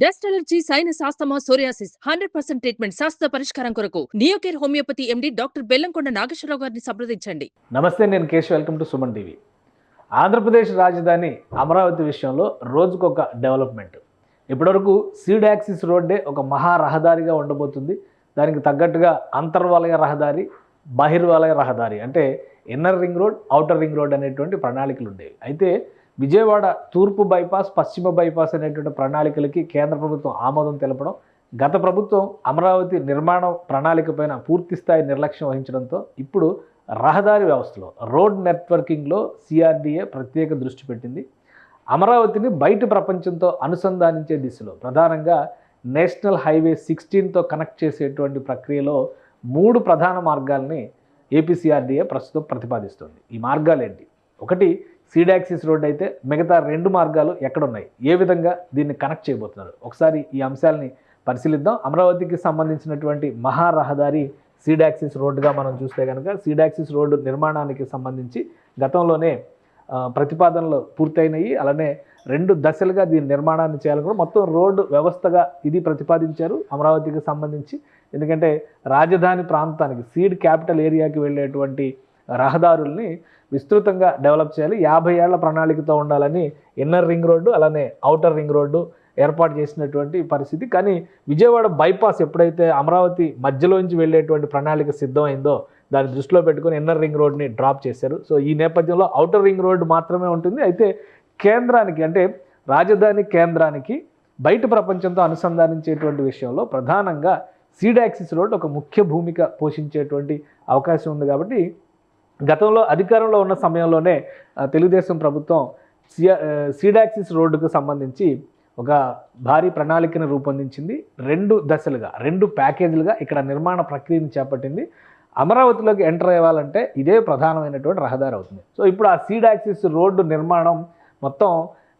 Dust allergy sinus asthma psoriasis hundred percent treatment శాస్త్ర పరిష్కారం కొరకు Neocare homeopathy MD doctor Bellamkonda Nageswara Rao గారిని సంప్రదించండి. నమస్తే నేను Kesh welcome to Suman TV. Andhra Pradesh రాజధాని అమరావతి విషయంలో రోజుకొక డెవలప్మెంట్. ఇప్పటివరకు సీడ్ యాక్సిస్ రోడ్డే ఒక మహా రహదారిగా ఉండబోతుంది. దానికి తగ్గట్టుగా అంతర్వాలయ రహదారి బహిర్వాలయ రహదారి అంటే inner ring road outer ring road అనేటువంటి ప్రణాళికలు ఉండేవి అయితే విజయవాడ తూర్పు బైపాస్ పశ్చిమ బైపాస్ అనేటువంటి ప్రణాళికలకి కేంద్ర ప్రభుత్వం ఆమోదం తెలపడం గత ప్రభుత్వం అమరావతి నిర్మాణ ప్రణాళిక పైన నిర్లక్ష్యం వహించడంతో ఇప్పుడు రహదారి వ్యవస్థలో రోడ్ నెట్వర్కింగ్లో సిఆర్డీఏ ప్రత్యేక దృష్టి పెట్టింది. అమరావతిని బయట ప్రపంచంతో అనుసంధానించే దిశలో ప్రధానంగా నేషనల్ హైవే సిక్స్టీన్తో కనెక్ట్ చేసేటువంటి ప్రక్రియలో మూడు ప్రధాన మార్గాల్ని ఏపీసీఆర్డీఏ ప్రస్తుతం ప్రతిపాదిస్తుంది. ఈ మార్గాలు ఏంటి ఒకటి సీడాక్సిస్ రోడ్ అయితే మిగతా రెండు మార్గాలు ఎక్కడున్నాయి? ఏ విధంగా దీన్ని కనెక్ట్ చేయబోతున్నారు? ఒకసారి ఈ అంశాలని పరిశీలిద్దాం. అమరావతికి సంబంధించినటువంటి మహా రహదారి సీడాక్సిస్ రోడ్డుగా మనం చూస్తే కనుక సీడాక్సిస్ రోడ్డు నిర్మాణానికి సంబంధించి గతంలోనే ప్రతిపాదనలు పూర్తయినాయి. అలానే రెండు దశలుగా దీని నిర్మాణాన్ని చేయాలని కూడా మొత్తం రోడ్డు వ్యవస్థగా ఇది ప్రతిపాదించారు అమరావతికి సంబంధించి. ఎందుకంటే రాజధాని ప్రాంతానికి సీడ్ క్యాపిటల్ ఏరియాకి వెళ్ళేటువంటి రహదారుల్ని విస్తృతంగా డెవలప్ చేయాలి. యాభై ఏళ్ళ ప్రణాళికతో ఉండాలని ఇన్నర్ రింగ్ రోడ్డు అలానే అవుటర్ రింగ్ రోడ్డు ఏర్పాటు చేసినటువంటి పరిస్థితి. కానీ విజయవాడ బైపాస్ ఎప్పుడైతే అమరావతి మధ్యలోంచి వెళ్ళేటువంటి ప్రణాళిక సిద్ధమైందో దాన్ని దృష్టిలో పెట్టుకొని ఇన్నర్ రింగ్ రోడ్ని డ్రాప్ చేశారు. సో ఈ నేపథ్యంలో అవుటర్ రింగ్ రోడ్డు మాత్రమే ఉంటుంది. అయితే కేంద్రానికి అంటే రాజధాని కేంద్రానికి బయట ప్రపంచంతో అనుసంధానించేటువంటి విషయంలో ప్రధానంగా సీడాక్సిస్ రోడ్ ఒక ముఖ్య భూమిక పోషించేటువంటి అవకాశం ఉంది కాబట్టి గతంలో అధికారంలో ఉన్న సమయంలోనే తెలుగుదేశం ప్రభుత్వం సిడాక్సిస్ సీడాక్సిస్ రోడ్డుకు సంబంధించి ఒక భారీ ప్రణాళికను రూపొందించింది. రెండు దశలుగా రెండు ప్యాకేజీలుగా ఇక్కడ నిర్మాణ ప్రక్రియను చేపట్టింది. అమరావతిలోకి ఎంటర్ అవ్వాలంటే ఇదే ప్రధానమైనటువంటి రహదారి అవుతుంది. సో ఇప్పుడు ఆ సీడాక్సిస్ రోడ్డు నిర్మాణం మొత్తం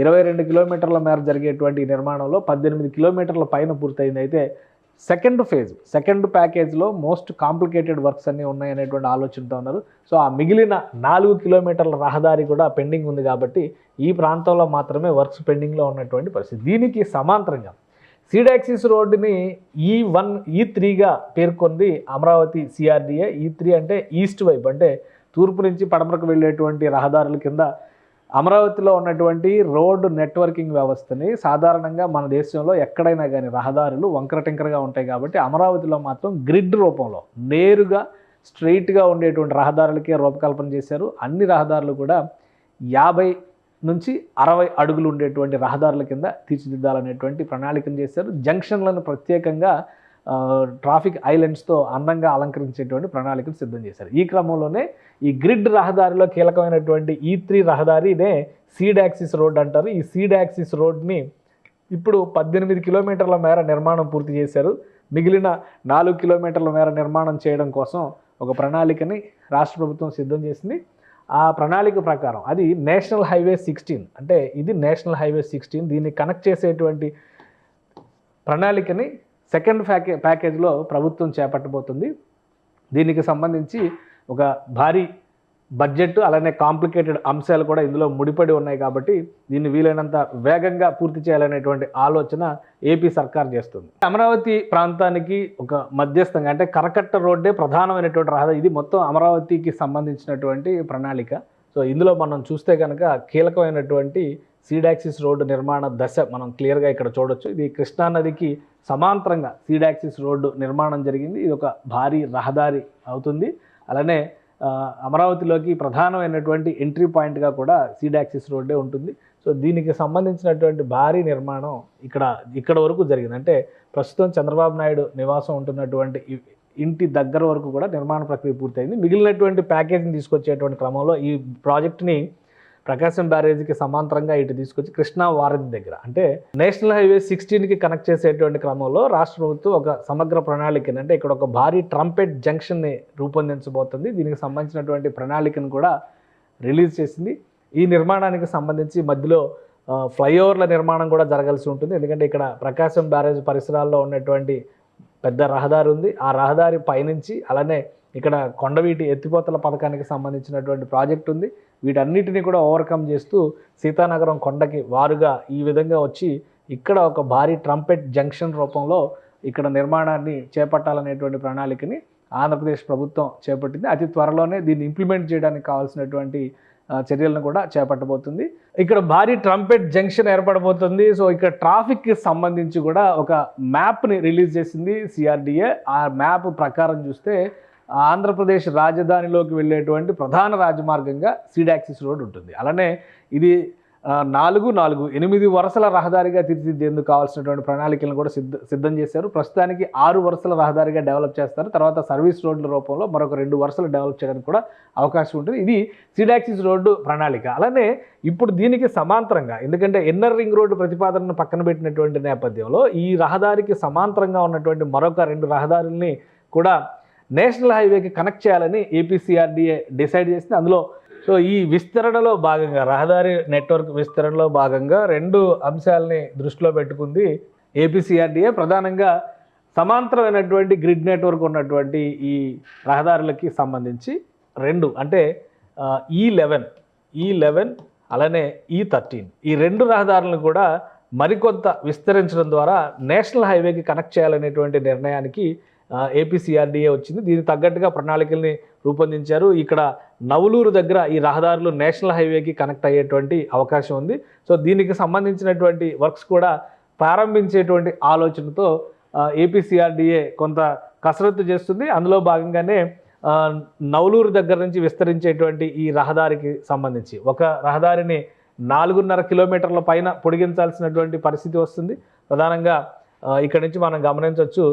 ఇరవై రెండు కిలోమీటర్ల మేర జరిగేటువంటి నిర్మాణంలో పద్దెనిమిది కిలోమీటర్ల పైన పూర్తయింది. అయితే సెకండ్ ఫేజ్ సెకండ్ ప్యాకేజ్లో మోస్ట్ కాంప్లికేటెడ్ వర్క్స్ అన్నీ ఉన్నాయనేటువంటి ఆలోచనతో ఉన్నారు. సో ఆ మిగిలిన నాలుగు కిలోమీటర్ల రహదారి కూడా పెండింగ్ ఉంది కాబట్టి ఈ ప్రాంతంలో మాత్రమే వర్క్స్ పెండింగ్లో ఉన్నటువంటి పరిస్థితి. దీనికి సమాంతరంగా సీడాక్సిస్ రోడ్డుని ఈ వన్ ఈ త్రీగా పేర్కొంది అమరావతి సిఆర్డీఏ. ఈ త్రీ అంటే ఈస్ట్ వైపు అంటే తూర్పు నుంచి పడమరకు వెళ్ళేటువంటి రహదారుల కింద అమరావతిలో ఉన్నటువంటి రోడ్డు నెట్వర్కింగ్ వ్యవస్థని సాధారణంగా మన దేశంలో ఎక్కడైనా కానీ రహదారులు వంకర టింకరగా ఉంటాయి కాబట్టి అమరావతిలో మాత్రం గ్రిడ్ రూపంలో నేరుగా స్ట్రైట్గా ఉండేటువంటి రహదారులకే రూపకల్పన చేశారు. అన్ని రహదారులు కూడా యాభై నుంచి అరవై అడుగులు ఉండేటువంటి రహదారుల కింద తీర్చిదిద్దాలనేటువంటి ప్రణాళికను చేశారు. జంక్షన్లను ప్రత్యేకంగా ట్రాఫిక్ ఐలాండ్స్తో అందంగా అలంకరించేటువంటి ప్రణాళికను సిద్ధం చేశారు. ఈ క్రమంలోనే ఈ గ్రిడ్ రహదారిలో కీలకమైనటువంటి e ఈ త్రీ రహదారినే సీడ్ యాక్సిస్ రోడ్ అంటారు. ఈ సీడ్ యాక్సిస్ రోడ్ని ఇప్పుడు పద్దెనిమిది కిలోమీటర్ల మేర నిర్మాణం పూర్తి చేశారు. మిగిలిన నాలుగు కిలోమీటర్ల మేర నిర్మాణం చేయడం కోసం ఒక ప్రణాళికని రాష్ట్ర ప్రభుత్వం సిద్ధం చేసింది. ఆ ప్రణాళిక ప్రకారం అది నేషనల్ హైవే సిక్స్టీన్ అంటే ఇది నేషనల్ హైవే సిక్స్టీన్ దీన్ని కనెక్ట్ చేసేటువంటి ప్రణాళికని సెకండ్ ప్యాకే ప్యాకేజ్లో ప్రభుత్వం చేపట్టబోతుంది. దీనికి సంబంధించి ఒక భారీ బడ్జెట్ అలానే కాంప్లికేటెడ్ అంశాలు కూడా ఇందులో ముడిపడి ఉన్నాయి కాబట్టి దీన్ని వీలైనంత వేగంగా పూర్తి చేయాలనేటువంటి ఆలోచన ఏపీ సర్కార్ చేస్తుంది. అమరావతి ప్రాంతానికి ఒక మధ్యస్థంగా అంటే కరకట్ట రోడ్డే ప్రధానమైనటువంటి రహదారి. ఇది మొత్తం అమరావతికి సంబంధించినటువంటి ప్రణాళిక. సో ఇందులో మనం చూస్తే కనుక కీలకమైనటువంటి సీడాక్సిస్ రోడ్డు నిర్మాణ దశ మనం క్లియర్గా ఇక్కడ చూడొచ్చు. ఇది కృష్ణా నదికి సమాంతరంగా సీడాక్సిస్ రోడ్డు నిర్మాణం జరిగింది. ఇది ఒక భారీ రహదారి అవుతుంది. అలానే అమరావతిలోకి ప్రధానమైనటువంటి ఎంట్రీ పాయింట్గా కూడా సీడాక్సిస్ రోడ్డే ఉంటుంది. సో దీనికి సంబంధించినటువంటి భారీ నిర్మాణం ఇక్కడ ఇక్కడ వరకు జరిగింది. అంటే ప్రస్తుతం చంద్రబాబు నాయుడు నివాసం ఉంటున్నటువంటి ఇంటి దగ్గర వరకు కూడా నిర్మాణ ప్రక్రియ పూర్తయింది. మిగిలినటువంటి ప్యాకేజీని తీసుకొచ్చేటువంటి క్రమంలో ఈ ప్రాజెక్ట్ని ప్రకాశం బ్యారేజీకి సమాంతరంగా ఇటు తీసుకొచ్చి కృష్ణా వారధి దగ్గర. అంటే నేషనల్ హైవే సిక్స్టీన్కి కనెక్ట్ చేసేటువంటి క్రమంలో రాష్ట్ర ప్రభుత్వం ఒక సమగ్ర ప్రణాళికని అంటే ఇక్కడ ఒక భారీ ట్రంపెట్ జంక్షన్ని రూపొందించబోతుంది. దీనికి సంబంధించినటువంటి ప్రణాళికను కూడా రిలీజ్ చేసింది. ఈ నిర్మాణానికి సంబంధించి మధ్యలో ఫ్లైఓవర్ల నిర్మాణం కూడా జరగాల్సి ఉంటుంది. ఎందుకంటే ఇక్కడ ప్రకాశం బ్యారేజ్ పరిసరాల్లో ఉన్నటువంటి పెద్ద రహదారి ఉంది. ఆ రహదారి పైనుంచి అలానే ఇక్కడ కొండవీటి ఎత్తిపోతల పథకానికి సంబంధించినటువంటి ప్రాజెక్ట్ ఉంది. వీటన్నిటిని కూడా ఓవర్కమ్ చేస్తూ సీతానగరం కొండకి వారుగా ఈ విధంగా వచ్చి ఇక్కడ ఒక భారీ ట్రంపెట్ జంక్షన్ రూపంలో ఇక్కడ నిర్మాణాన్ని చేపట్టాలనేటువంటి ప్రణాళికని ఆంధ్రప్రదేశ్ ప్రభుత్వం చేపట్టింది. అతి త్వరలోనే దీన్ని ఇంప్లిమెంట్ చేయడానికి కావాల్సినటువంటి చర్యలను కూడా చేపట్టబోతుంది. ఇక్కడ భారీ ట్రంపెట్ జంక్షన్ ఏర్పడబోతుంది. సో ఇక్కడ ట్రాఫిక్కి సంబంధించి కూడా ఒక మ్యాప్ని రిలీజ్ చేసింది సిఆర్డిఏ. ఆ మ్యాప్ ప్రకారం చూస్తే ఆంధ్రప్రదేశ్ రాజధానిలోకి వెళ్ళేటువంటి ప్రధాన రాజమార్గంగా సీడాక్సిస్ రోడ్ ఉంటుంది. అలానే ఇది నాలుగు నాలుగు ఎనిమిది వరుసల రహదారిగా తీర్చిదిద్దేందుకు కావాల్సినటువంటి ప్రణాళికలను కూడా సిద్ధ సిద్ధం చేశారు. ప్రస్తుతానికి ఆరు వరుసల రహదారిగా డెవలప్ చేస్తారు. తర్వాత సర్వీస్ రోడ్ల రూపంలో మరొక రెండు వరుసలు డెవలప్ చేయడానికి కూడా అవకాశం ఉంటుంది. ఇది సిడాక్సిస్ రోడ్డు ప్రణాళిక. అలానే ఇప్పుడు దీనికి సమాంతరంగా ఎందుకంటే ఎన్నర్ రింగ్ రోడ్డు ప్రతిపాదనను పక్కన పెట్టినటువంటి నేపథ్యంలో ఈ రహదారికి సమాంతరంగా ఉన్నటువంటి మరొక రెండు రహదారుల్ని కూడా నేషనల్ హైవేకి కనెక్ట్ చేయాలని ఏపీసీఆర్డీఏ డిసైడ్ చేసింది. అందులో సో ఈ విస్తరణలో భాగంగా రహదారి నెట్వర్క్ విస్తరణలో భాగంగా రెండు అంశాలని దృష్టిలో పెట్టుకుంది ఏపీసీఆర్డీఏ. ప్రధానంగా సమాంతరమైనటువంటి గ్రిడ్ నెట్వర్క్ ఉన్నటువంటి ఈ రహదారులకి సంబంధించి రెండు అంటే ఈ లెవెన్ ఈ లెవెన్ అలానే e ఈ థర్టీన్ ఈ రెండు రహదారులను కూడా మరికొంత విస్తరించడం ద్వారా నేషనల్ హైవేకి కనెక్ట్ చేయాలనేటువంటి నిర్ణయానికి ఏపీసీఆర్డీఏ వచ్చింది. దీనికి తగ్గట్టుగా ప్రణాళికల్ని రూపొందించారు. ఇక్కడ నవలూరు దగ్గర ఈ రహదారులు నేషనల్ హైవేకి కనెక్ట్ అయ్యేటువంటి అవకాశం ఉంది. సో దీనికి సంబంధించినటువంటి వర్క్స్ కూడా ప్రారంభించేటువంటి ఆలోచనతో ఏపీసీఆర్డీఏ కొంత కసరత్తు చేస్తుంది. అందులో భాగంగానే నవలూరు దగ్గర నుంచి విస్తరించేటువంటి ఈ రహదారికి సంబంధించి ఒక రహదారిని నాలుగున్నర కిలోమీటర్ల పైన పొడిగించాల్సినటువంటి పరిస్థితి వస్తుంది. ప్రధానంగా ఇక్కడ నుంచి మనం గమనించవచ్చు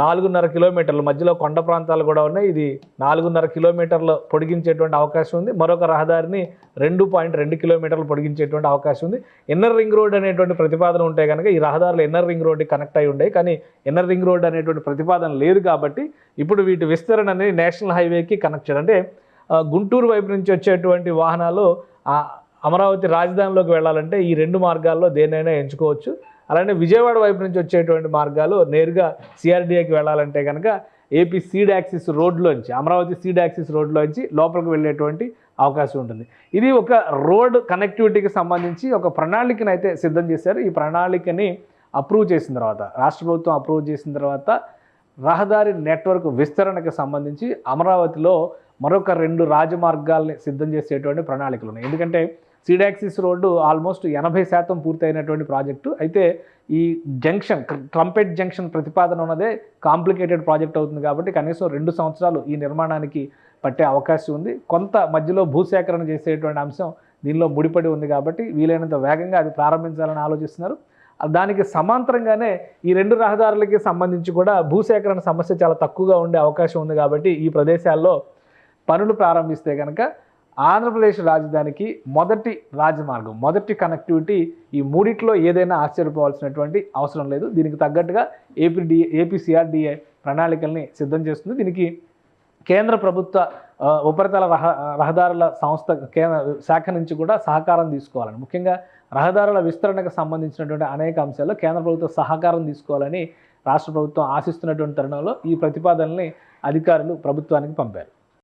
నాలుగున్నర కిలోమీటర్ల మధ్యలో కొండ ప్రాంతాలు కూడా ఉన్నాయి. ఇది నాలుగున్నర కిలోమీటర్లు పొడిగించేటువంటి అవకాశం ఉంది. మరొక రహదారిని రెండు పాయింట్ రెండు కిలోమీటర్లు పొడిగించేటువంటి అవకాశం ఉంది. ఇన్నర్ రింగ్ రోడ్ అనేటువంటి ప్రతిపాదన ఉంటే కనుక ఈ రహదారులు ఇన్నర్ రింగ్ రోడ్కి కనెక్ట్ అయి ఉండే. కానీ ఇన్నర్ రింగ్ రోడ్ అనేటువంటి ప్రతిపాదన లేదు కాబట్టి ఇప్పుడు వీటి విస్తరణ అనేది నేషనల్ హైవేకి కనెక్ట్ చేయడం. అంటే గుంటూరు వైపు నుంచి వచ్చేటువంటి వాహనాలు అమరావతి రాజధానిలోకి వెళ్ళాలంటే ఈ రెండు మార్గాల్లో దేనైనా ఎంచుకోవచ్చు. అలానే విజయవాడ వైపు నుంచి వచ్చేటువంటి మార్గాలు నేరుగా సిఆర్డీఏకి వెళ్ళాలంటే కనుక ఏపీ సీడ్ యాక్సిస్ రోడ్లోంచి అమరావతి సీడ్ యాక్సిస్ రోడ్లోంచి లోపలికి వెళ్ళేటువంటి అవకాశం ఉంటుంది. ఇది ఒక రోడ్ కనెక్టివిటీకి సంబంధించి ఒక ప్రణాళికను అయితే సిద్ధం చేశారు. ఈ ప్రణాళికని అప్రూవ్ చేసిన తర్వాత రాష్ట్ర ప్రభుత్వం అప్రూవ్ చేసిన తర్వాత రహదారి నెట్వర్క్ విస్తరణకు సంబంధించి అమరావతిలో మరొక రెండు రాజమార్గాల్ని సిద్ధం చేసేటువంటి ప్రణాళికలు ఉన్నాయి. ఎందుకంటే సీడాక్సిస్ రోడ్డు ఆల్మోస్ట్ ఎనభై శాతం పూర్తయినటువంటి ప్రాజెక్టు. అయితే ఈ జంక్షన్ ట్రంపెట్ జంక్షన్ ప్రతిపాదన ఉన్నదే కాంప్లికేటెడ్ ప్రాజెక్ట్ అవుతుంది కాబట్టి కనీసం రెండు సంవత్సరాలు ఈ నిర్మాణానికి పట్టే అవకాశం ఉంది. కొంత మధ్యలో భూసేకరణ చేసేటువంటి అంశం దీనిలో ముడిపడి ఉంది కాబట్టి వీలైనంత వేగంగా అది ప్రారంభించాలని ఆలోచిస్తున్నారు. దానికి సమాంతరంగానే ఈ రెండు రహదారులకి సంబంధించి కూడా భూసేకరణ సమస్య చాలా తక్కువగా ఉండే అవకాశం ఉంది కాబట్టి ఈ ప్రదేశాల్లో పనులు ప్రారంభిస్తే కనుక ఆంధ్రప్రదేశ్ రాజధానికి మొదటి రాజమార్గం మొదటి కనెక్టివిటీ ఈ మూడిట్లో ఏదైనా ఆశ్చర్యపోవాల్సినటువంటి అవసరం లేదు. దీనికి తగ్గట్టుగా ఏపీడి ఏపీసీఆర్డీఏ ప్రణాళికల్ని సిద్ధం చేస్తుంది. దీనికి కేంద్ర ప్రభుత్వ ఉపరితల రహ రహదారుల సంస్థ కేంద్ర శాఖ నుంచి కూడా సహకారం తీసుకోవాలని. ముఖ్యంగా రహదారుల విస్తరణకు సంబంధించినటువంటి అనేక అంశాల్లో కేంద్ర ప్రభుత్వ సహకారం తీసుకోవాలని రాష్ట్ర ప్రభుత్వం ఆశిస్తున్నటువంటి తరుణంలో ఈ ప్రతిపాదనల్ని అధికారులు ప్రభుత్వానికి పంపారు.